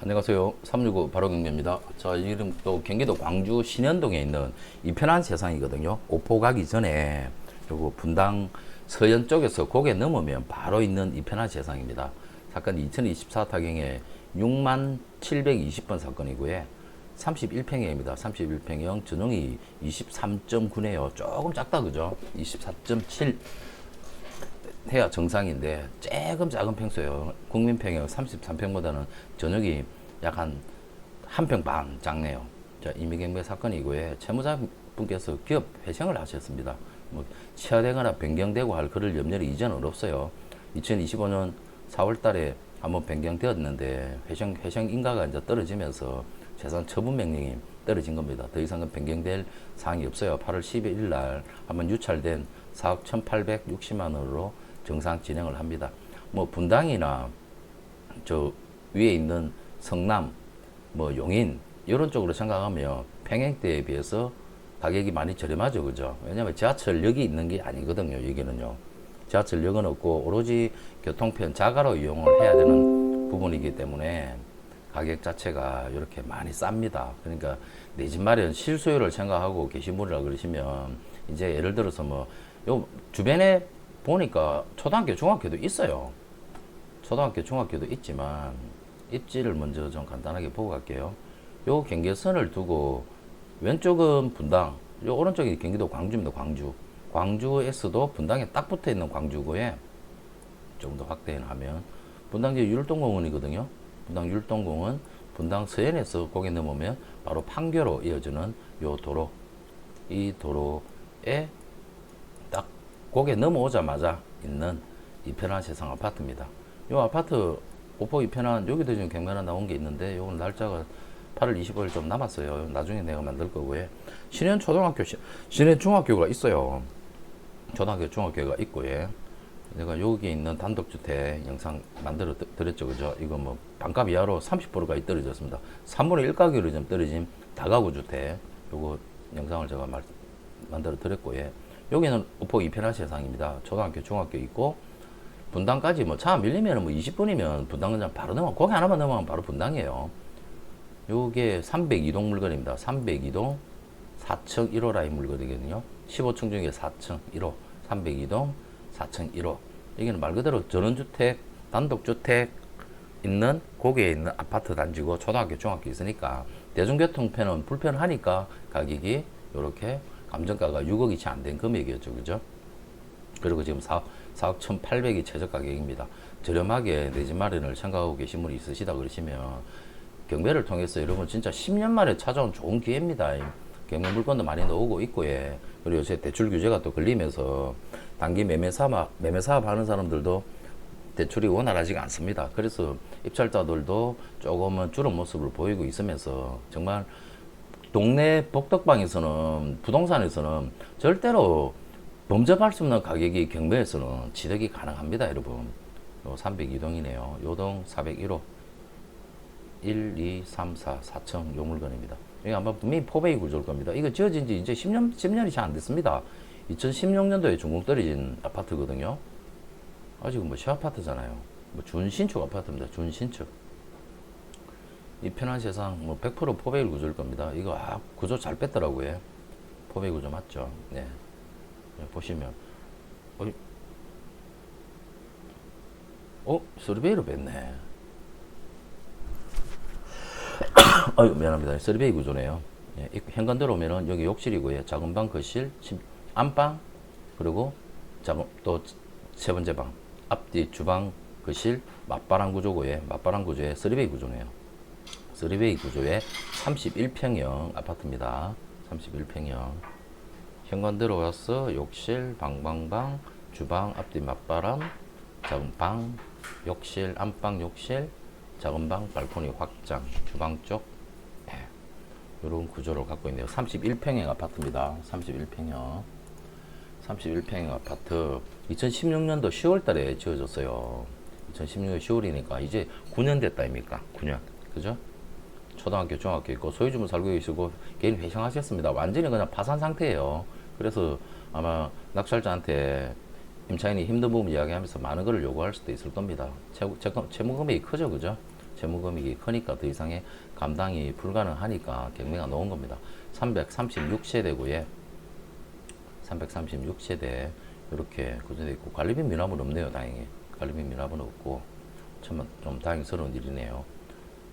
안녕하세요. 365 바로경제입니다. 자, 이름 또 경기도 광주 신현동에 있는 이 편한 세상이거든요. 오포 가기 전에 요거 분당 서현 쪽에서 고개 넘으면 바로 있는 이 편한 세상입니다. 사건이 2024 타경에 6만 720번 사건이고요. 31평형입니다. 31평형 전용이 23.9네요. 조금 작다 그죠? 24.7 해야 정상인데 조금 작은 평수예요. 국민평형 33평보다는 전역이 약한 한 평 반 작네요. 자, 임의경매 사건이고요. 채무자분께서 기업 회생을 하셨습니다. 뭐 취하되거나 변경되고 할 그럴 염려는 이제는 없어요. 2025년 4월 달에 한번 변경되었는데 회생, 회생 인가가 이제 떨어지면서 재산 처분 명령이 떨어진 겁니다. 더 이상은 변경될 사항이 없어요. 8월 12일 날 한번 유찰된 4억 1,860만 원으로 정상 진행을 합니다. 뭐 분당이나 저 위에 있는 성남, 뭐 용인 이런 쪽으로 생각하면 평행대에 비해서 가격이 많이 저렴하죠, 그죠? 왜냐하면 지하철역이 있는 게 아니거든요, 여기는요. 지하철역은 없고 오로지 교통편 자가로 이용을 해야 되는 부분이기 때문에 가격 자체가 이렇게 많이 쌉니다. 그러니까 내 집 마련 실수요를 생각하고 계신 분이라 그러시면 이제 예를 들어서 뭐 요 주변에 보니까 초등학교, 중학교도 있어요. 초등학교, 중학교도 있지만 입지를 먼저 좀 간단하게 보고 갈게요. 요 경계선을 두고 왼쪽은 분당, 요 오른쪽이 경기도 광주입니다. 광주. 광주에서도 분당에 딱 붙어 있는 광주고에 좀 더 확대하면 분당지 율동공원이거든요. 분당 율동공원, 분당 서현에서 고개 넘으면 바로 판교로 이어지는 요 도로, 이 도로에 딱 고개 넘어오자마자 있는 이편한 세상 아파트입니다. 요 아파트 오포 이편한 여기도 지금 경매나 나온 게 있는데 요건 날짜가 8월 25일 좀 남았어요. 나중에 내가 만들 거고요. 신현 초등학교, 시- 신현 중학교가 있어요. 초등학교, 중학교가 있고요. 내가 여기 있는 단독주택 영상 만들어 드- 드렸죠. 그죠? 이거 뭐 반값 이하로 30%까지 떨어졌습니다. 3분의 1 가격으로 좀 떨어진 다가구 주택. 요거 영상을 제가 말, 만들어 드렸고요. 여기는 오포 이편한 세상입니다. 초등학교, 중학교 있고 분당까지 뭐 차 밀리면 뭐 20분이면 분당 그냥 바로 넘어. 거기 하나만 넘어가면 바로 분당이에요. 요게 302동 물건입니다. 302동 4층 1호 라인 물건이거든요. 15층 중에 4층 1호, 302동 4층 1호. 여기는 말 그대로 전원주택, 단독주택 있는 거기에 있는 아파트 단지고 초등학교, 중학교 있으니까 대중교통편은 불편하니까 가격이 이렇게 감정가가 6억이 채 안 된 금액이었죠. 그죠? 그리고 지금 4, 4억 1,800이 최저 가격입니다. 저렴하게 내 집 마련을 생각하고 계신 분이 있으시다 그러시면 경매를 통해서 여러분 진짜 10년 만에 찾아온 좋은 기회입니다. 경매 물건도 많이 나오고 있고 예. 그리고 요새 대출 규제가 또 걸리면서 단기 매매 사업, 매매 사업 하는 사람들도 대출이 원활하지가 않습니다. 그래서 입찰자들도 조금은 줄은 모습을 보이고 있으면서 정말 동네 복덕방에서는 부동산에서는 절대로 범접할 수 없는 가격이 경매에서는 취득이 가능합니다, 여러분. 요 302동이네요. 요동 401호. 1, 2, 3, 4, 4층 요 물건입니다. 이게 아마 분명히 포베이 구조일 겁니다. 이거 지어진 지 이제 10년, 10년이 잘 안 됐습니다. 2016년도에 중공 떨어진 아파트거든요. 아직은 뭐 시아파트잖아요. 뭐 준신축 아파트입니다. 준신축. 이 편한 세상 뭐 100% 포베일 구조일 겁니다. 이거 아, 구조 잘 뺐더라고요. 포베일 구조 맞죠? 네. 네, 보시면 어이, 어? 서르베이로 뺐네. 아유 미안합니다. 서르베이 구조네요. 예, 이 현관 들어오면은 여기 욕실이고요. 작은 방, 거실, 침- 안방 그리고 작은 또 세 번째 방, 앞뒤 주방, 거실, 맞바람 구조고요. 맞바람 구조의 서리베이 구조네요. 서리베이 구조의 31평형 아파트입니다. 31평형. 현관 들어와서 욕실, 방방방, 주방, 앞뒤 맞바람, 작은 방, 욕실, 안방 욕실, 작은 방, 발코니 확장, 주방 쪽, 이런 구조를 갖고 있네요. 31평형 아파트입니다. 31평형. 31평형 아파트 2016년도 10월 달에 지어졌어요. 2016년 10월이니까 이제 9년 됐다 입니까? 9년. 그죠? 초등학교, 중학교 있고 소유주분 살고 계시고 개인 회생하셨습니다. 완전히 그냥 파산 상태예요. 그래서 아마 낙찰자한테 임차인이 힘든 부분 이야기하면서 많은 걸 요구할 수도 있을 겁니다. 채무, 채무 금액이 크죠, 그죠? 채무 금액이 크니까 더 이상의 감당이 불가능하니까 경매가 놓은 겁니다. 336세대고에 336세대 이렇게 구조되어 있고 관리비 미납은 없네요. 다행히 관리비 미납은 없고 참 좀 다행스러운 일이네요.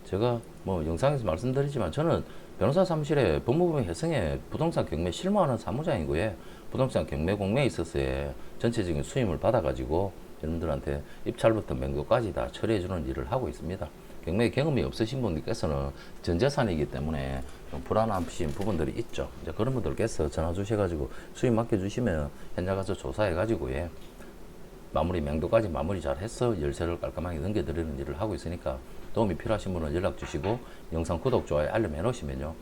제가 뭐 영상에서 말씀드리지만 저는 변호사 사무실에 법무부 해성에 부동산 경매 실무하는 사무장이고요. 부동산 경매 공매에 있어서의 전체적인 수임을 받아가지고 여러분들한테 입찰부터 맹도까지 다 처리해주는 일을 하고 있습니다. 경매 경험이 없으신 분들께서는 전 재산이기 때문에 좀 불안하신 부분들이 있죠. 이제 그런 분들께서 전화 주셔가지고 수임 맡겨주시면 현장 가서 조사해가지고 예. 마무리 맹도까지 마무리 잘 해서 열쇠를 깔끔하게 넘겨드리는 일을 하고 있으니까 도움이 필요하신 분은 연락 주시고 영상 구독, 좋아요, 알림 해놓으시면요.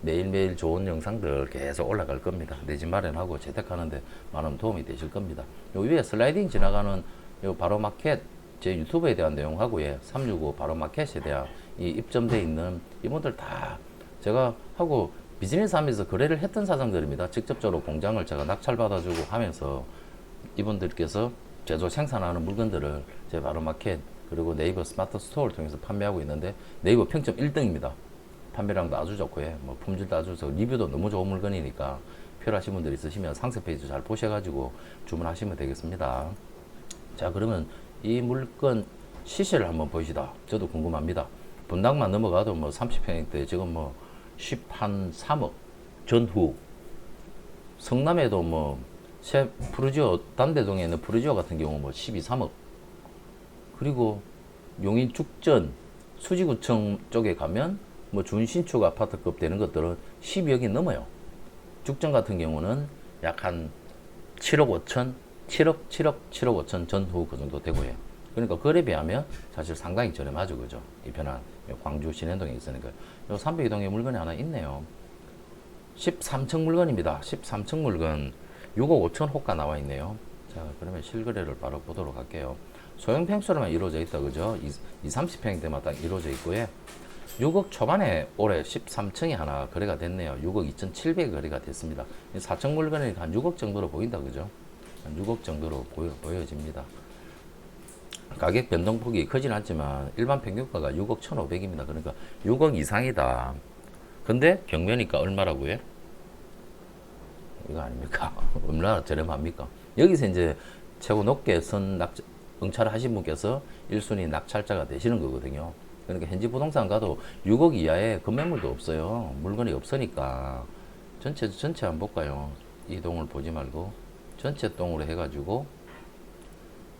매일매일 좋은 영상들 계속 올라갈 겁니다. 내 집 마련하고 재택하는데 많은 도움이 되실 겁니다. 요 위에 슬라이딩 지나가는 요 바로 마켓 제 유튜브에 대한 내용하고 예, 365 바로 마켓에 대한 이 입점돼 있는 이분들 다 제가 하고 비즈니스 하면서 거래를 했던 사장들입니다. 직접적으로 공장을 제가 낙찰 받아주고 하면서 이분들께서 제조 생산하는 물건들을 제 바로 마켓 그리고 네이버 스마트 스토어를 통해서 판매하고 있는데 네이버 평점 1등입니다. 판매량도 아주 좋고 예, 뭐 품질도 아주 좋고 리뷰도 너무 좋은 물건이니까 필요하신 분들 있으시면 상세 페이지 잘 보셔가지고 주문하시면 되겠습니다. 자 그러면 이 물건 시세를 한번 보시다. 저도 궁금합니다. 분당만 넘어가도 뭐 30평대 지금 뭐 10한 3억 전후 성남에도 뭐새 푸르지오 단대동에 있는 푸르지오 같은 경우 뭐 12, 3억 그리고 용인 죽전 수지구청 쪽에 가면 뭐 준신축 아파트급 되는 것들은 12억이 넘어요. 죽전 같은 경우는 약 한 7억 5천, 7억, 7억, 7억 5천 전후 그 정도 되고요. 그러니까 그에 비하면 사실 상당히 저렴하죠, 그죠? 이 편한 광주 신현동에 있으니까. 요 302동에 물건이 하나 있네요. 13층 물건입니다. 13층 물건 6억 5천 호가 나와 있네요. 자, 그러면 실거래를 바로 보도록 할게요. 소형 평수로만 이루어져 있다, 그죠? 2, 30평대만 딱 이루어져 있고요. 6억 초반에 올해 13층이 하나 거래가 됐네요. 6억 2,700 거래가 됐습니다. 4층 물건이니까 한 6억 정도로 보인다, 그죠? 한 6억 정도로 보여, 보여집니다. 가격 변동폭이 크진 않지만 일반 평균가가 6억 1,500입니다. 그러니까 6억 이상이다. 근데 경매니까 얼마라고요? 이거 아닙니까? 얼마나 저렴합니까? 여기서 이제 최고 높게 선 낙, 응찰을 하신 분께서 1순위 낙찰자가 되시는 거거든요. 그러니까 현지 부동산 가도 6억 이하의 건매물도 없어요. 물건이 없으니까. 전체, 전체 한번 볼까요? 이 동을 보지 말고. 전체 동으로 해가지고,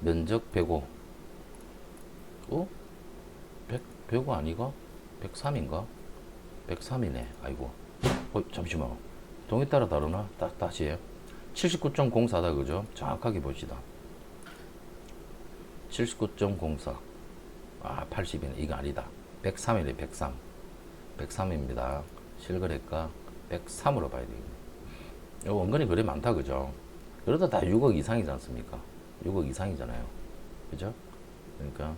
면적 105. 어? 100, 105 아니가? 103인가? 103이네. 아이고. 어, 잠시만. 동에 따라 다르나? 다, 다시 해요. 79.04다, 그죠? 정확하게 봅시다. 79.04. 아, 80이네. 이거 아니다. 103이네, 103. 103입니다. 실거래가 103으로 봐야 되겠네. 은근히 거래 많다, 그죠? 그래도 다 6억 이상이지 않습니까? 6억 이상이잖아요. 그죠? 그러니까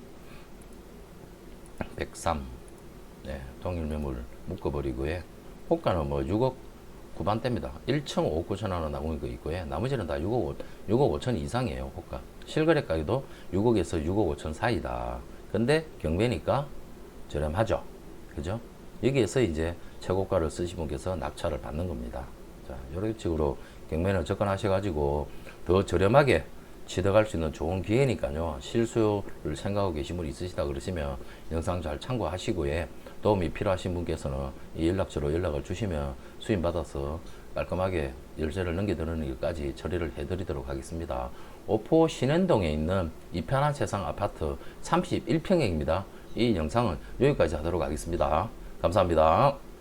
103. 네, 동일 매물 묶어버리고요. 호가는 뭐 6억 후반대입니다. 1층 5억 9천 원 나오는 거 있고요. 나머지는 다 6억, 5, 6억 5천 이상이에요, 호가. 실거래 가격도 6억에서 6억 5천 사이다. 근데 경매니까 저렴하죠. 그죠? 여기에서 이제 최고가를 쓰신 분께서 낙찰을 받는 겁니다. 자, 이런 식으로 경매를 접근하셔가지고 더 저렴하게 취득할 수 있는 좋은 기회니까요. 실수를 생각하고 계신 분 있으시다 그러시면 영상 잘 참고하시고요. 도움이 필요하신 분께서는 이 연락처로 연락을 주시면 수임 받아서 깔끔하게 열쇠를 넘겨드리는 일까지 처리를 해드리도록 하겠습니다. 오포 신현동에 있는 이편한 세상 아파트 31평형입니다. 이 영상은 여기까지 하도록 하겠습니다. 감사합니다.